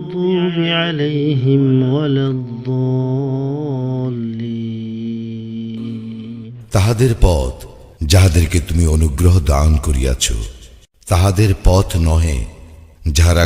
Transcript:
المغضوب عليهم ولا الضالين তাহাদের পথ যাহাদেরকে তুমি অনুগ্রহ দান করিয়াছ তাহাদের পথ নহে যাহারা